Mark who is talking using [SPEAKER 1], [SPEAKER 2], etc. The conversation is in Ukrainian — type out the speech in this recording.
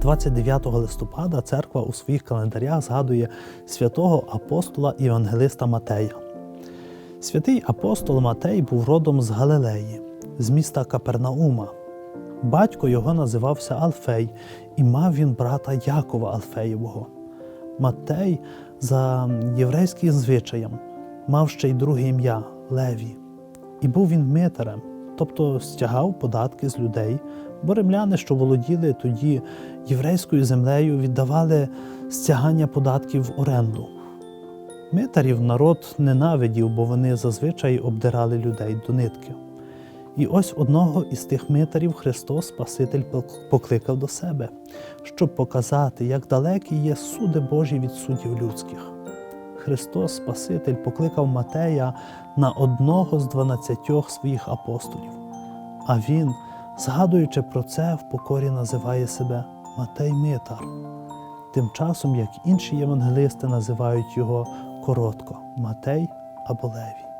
[SPEAKER 1] 29 листопада церква у своїх календарях згадує святого апостола Євангелиста Матея. Святий апостол Матей був родом з Галилеї, з міста Капернаума. Батько його називався Алфей, і мав він брата Якова Алфеєвого. Матей, за єврейським звичаєм, мав ще й друге ім'я Леві. І був він митарем, тобто стягав податки з людей, бо римляни, що володіли тоді єврейською землею, віддавали стягання податків в оренду. Митарів народ ненавидів, бо вони зазвичай обдирали людей до нитки. І ось одного із тих митарів Христос Спаситель покликав до себе, щоб показати, як далекі є суди Божі від суддів людських. Христос Спаситель покликав Матея на одного з дванадцятьох своїх апостолів. А він, згадуючи про це, в покорі називає себе Матей Митар, тим часом як інші євангелисти називають його коротко Матей або Левій.